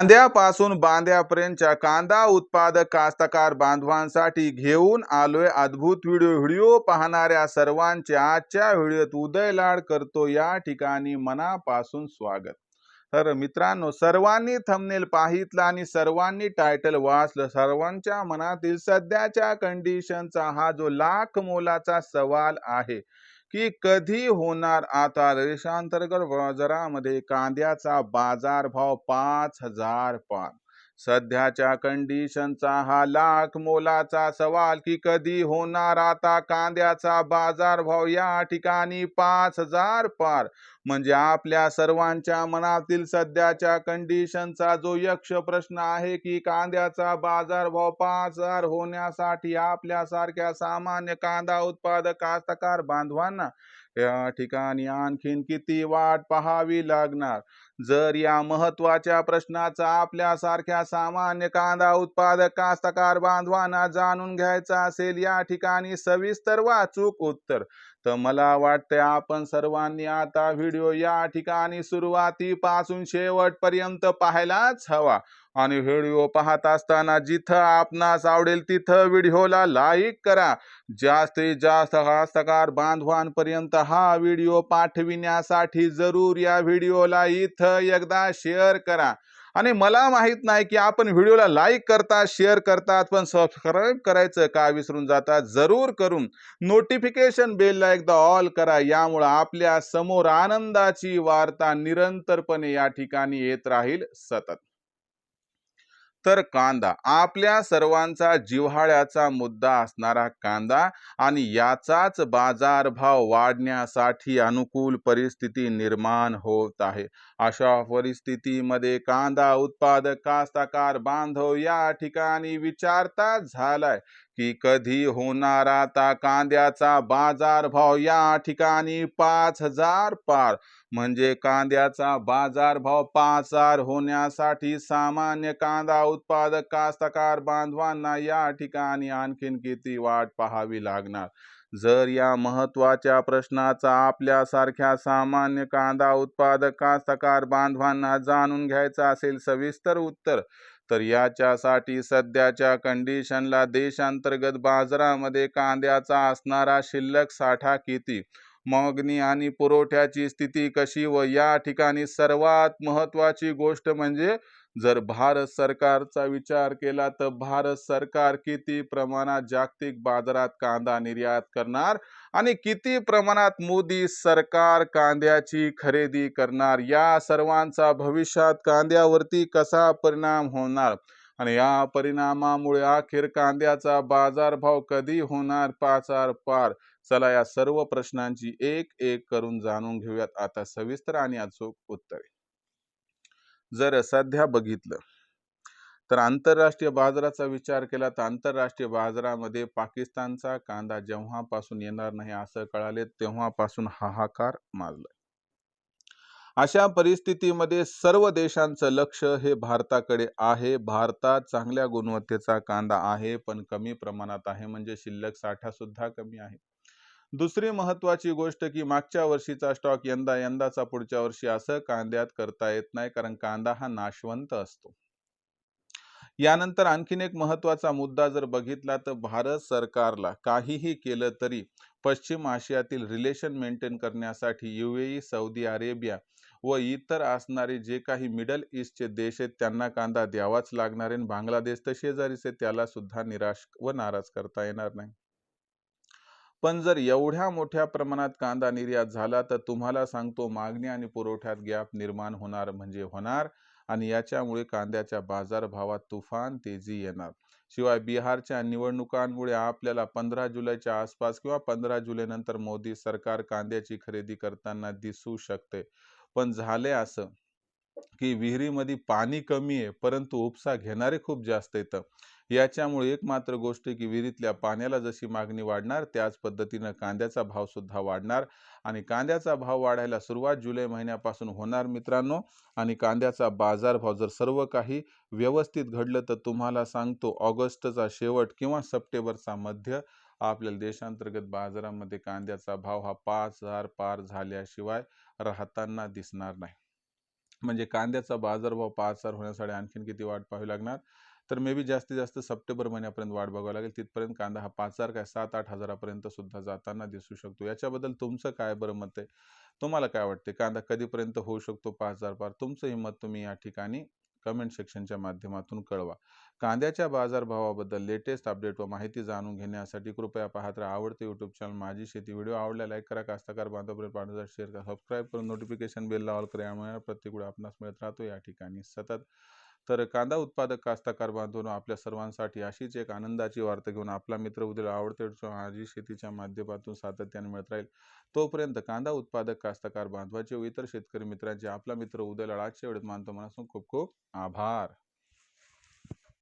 कांद्यापासून बांध्यापर्यंतच्या कांदा उत्पादक कास्तकार बांधवांसाठी घेऊन आलोय अद्भुत व्हिडिओ. व्हिडिओ पाहणाऱ्या सर्वांचे आजच्या व्हिडिओत उदय लाड करतो. या ठिकाणी मनापासून स्वागत. तर मित्रांनो सर्वांनी थंबनेल पाहितला आणि सर्वांनी टायटल वाचलं. सर्वांच्या मनातील सध्याच्या कंडिशनचा हा जो लाख मोलाचा सवाल आहे की कधी होणार आता? देशांतर्गत बाजारामध्ये कांद्याचा बाजारभाव पाच हजार पार सध्याच्या कंडिशनचा हा लाख मोलाचा सवाल की कधी होणार आता कांद्याचा बाजार भाव या ठिकाणी पाच हजार पार. म्हणजे आपल्या सर्वांच्या मनातील सध्याच्या कंडिशनचा जो यक्ष प्रश्न आहे की कांद्याचा बाजार भाव पाच हजार होण्यासाठी आपल्यासारख्या सामान्य कांदा उत्पादक कास्तकार बांधवांना या ठिकाणी आणखीन किती वाट पाहावी लागणार? जर या महत्त्वाच्या प्रश्नाचा आपल्यासारख्या सामान्य कांदा उत्पादक कास्तकार बांधवांना जाणून घ्यायचा असेल या ठिकाणी सविस्तर वाचूक उत्तर. तर मला वाटतंय आपण सर्वांनी आता व्हिडिओ या ठिकाणी सुरुवातीपासून शेवटपर्यंत पाहायलाच हवा. आणि व्हिडिओ पाहत असताना जिथं आपणास आवडेल तिथं व्हिडिओला लाईक करा. जास्तीत जास्त हस्तकार बांधवांपर्यंत हा व्हिडिओ पाठविण्यासाठी जरूर या व्हिडिओला इथं एकदा शेअर करा. आणि मला माहीत नाही की आपण व्हिडिओला लाईक करतात शेअर करतात पण सबस्क्राईब करायचं का विसरून जातात जरूर करून नोटिफिकेशन बेलला एकदा ऑल करा. यामुळं आपल्यासमोर आनंदाची वार्ता निरंतरपणे या ठिकाणी येत राहील सतत. तर कांदा. आपल्या सर्वांचा जिव्हाळ्याचा मुद्दा असणारा कांदा आणि याचाच बाजारभाव वाढण्यासाठी अनुकूल परिस्थिती निर्माण होत आहे. अशा परिस्थितीमध्ये कांदा उत्पादक कास्तकार बांधव या ठिकाणी विचारता झालाय. की कधी होणार आता कांद्याचा बाजारभाव या ठिकाणी पाच हजार पार. म्हणजे कांद्याचा बाजारभाव पाच हजार होण्यासाठी सामान्य कांदा उत्पादक कास्तकार बांधवांना या ठिकाणी आणखीन किती वाट पाहावी लागणार? जर या महत्त्वाच्या प्रश्नाचा आपल्यासारख्या सामान्य कांदा उत्पादक कास्तकार बांधवांना जाणून घ्यायचं असेल सविस्तर उत्तर तर याच्यासाठी सध्याच्या कंडिशनला देशांतर्गत बाजारामध्ये कांद्याचा असणारा शिल्लक साठा किती? मागणी आणि पुरवठ्याची स्थिती कशी व या ठिकाणी सर्वात महत्वाची गोष्ट म्हणजे जर भारत सरकारचा विचार केला तर भारत सरकार किती प्रमाणात जागतिक बाजारात कांदा निर्यात करणार आणि किती प्रमाणात मोदी सरकार कांद्याची खरेदी करणार? या सर्वांचा भविष्यात कांद्यावरती कसा परिणाम होणार? आणि या परिणामामुळे अखेर कांद्याचा बाजारभाव कधी होणार? पाच पार. चला या सर्व प्रश्नांची एक एक करून जाणून घेऊयात. आता सविस्तर आणि अचूक उत्तरे. जर सध्या बघितलं तर आंतरराष्ट्रीय बाजाराचा विचार केला तर आंतरराष्ट्रीय बाजारामध्ये पाकिस्तानचा कांदा जेव्हापासून येणार नाही असं कळाले तेव्हापासून हाहाकार माजलाय अशा परिस्थितीमध्ये सर्व देशांचं लक्ष हे भारताकडे आहे. भारतात चांगल्या गुणवत्तेचा कांदा आहे पण कमी प्रमाणात आहे. म्हणजे शिल्लक साठा सुद्धा कमी आहे. दुसरी महत्वाची गोष्ट की मागच्या वर्षीचा स्टॉक यंदा यंदाचा पुढच्या वर्षी असं कांद्यात करता येत नाही कारण कांदा हा नाशवंत असतो. यानंतर आणखीन एक महत्त्वाचा मुद्दा जर बघितला तर भारत सरकारला काहीही केलं तरी पश्चिम आशियातील रिलेशन मेंटेन करण्यासाठी युएई सौदी अरेबिया व इतर असणारे जे काही मिडल ईस्टचे देश आहेत त्यांना कांदा द्यावाच लागणार आहे बांगलादेश तर शेजारीचे त्याला सुद्धा निराश व नाराज करता येणार नाही. पण जर एवढ्या मोठ्या प्रमाणात कांदा निर्यात झाला तर तुम्हाला सांगतो मागणी आणि पुरवठ्यात गॅप निर्माण होणार म्हणजे होणार आणि याच्यामुळे कांद्याच्या बाजारभावात तुफान तेजी येणार. शिवाय बिहारच्या निवडणुकांमुळे आपल्याला पंधरा जुलैच्या आसपास किंवा पंधरा जुलैनंतर मोदी सरकार कांद्याची खरेदी करताना दिसू शकते. पण झाले असं की विहिरीमध्ये पाणी कमी आहे परंतु उपसा घेणारे खूप जास्त येतं. याच्यामुळे एक मात्र गोष्ट की विहिरीतल्या पाण्याला जशी मागणी वाढणार त्याच पद्धतीनं कांद्याचा भाव सुद्धा वाढणार. आणि कांद्याचा भाव वाढायला सुरुवात जुलै महिन्यापासून होणार मित्रांनो. आणि कांद्याचा बाजारभाव जर सर्व काही व्यवस्थित घडलं तर तुम्हाला सांगतो ऑगस्टचा शेवट किंवा सप्टेंबरचा मध्य आपल्याला देशांतर्गत बाजारामध्ये कांद्याचा भाव हा पाच हजार पार झाल्याशिवाय राहताना दिसणार नाही. म्हणजे कांद्याचा बाजारभाव पाच हजार होण्यासाठी आणखीन किती वाट पाहावी लागणार? तर मे बी जास्तीत जास्त सप्टेंबर महिन्यापर्यंत वाट बघावी लागेल. तिथपर्यंत कांदा हा पाच हजार काय सात आठ हजारापर्यंत सुद्धा जाताना दिसू शकतो. याच्याबद्दल तुमचं काय बरं मत आहे? तुम्हाला काय वाटते? कांदा कधीपर्यंत होऊ शकतो पाच हजार पार? तुमचं हिंमत तुम्ही या ठिकाणी कमेंट सेक्शनच्या माध्यमातून कळवा. कांद्याच्या बाजारभावाबद्दल लेटेस्ट अपडेट व माहिती जाणून घेण्यासाठी कृपया पाहत राहा. आवडते यूट्यूब चॅनल माझी शेती व्हिडिओ आवडला लाईक करा. कास्तकार बांधवपर्यंत पाठवता शेअर करा. सबस्क्राईब करून नोटिफिकेशन बेल लावाल करा. यामुळे प्रत्येक वेळी आपणास मिळत राहतो. या ठिकाणी सतत तर कांदा उत्पादक कास्तकार बांधून आपल्या सर्वांसाठी अशीच एक आनंदाची वार्ता घेऊन आपला मित्र उद्या आवडते माझी शेतीच्या माध्यमातून सातत्याने मिळत राहील. तोपर्यंत कांदा उत्पादक कास्तकार बांधवाचे व इतर शेतकरी मित्रांचे आपला मित्र उद्या आजच्या वेळेत मानतो मनापासून खूप खूप आभार.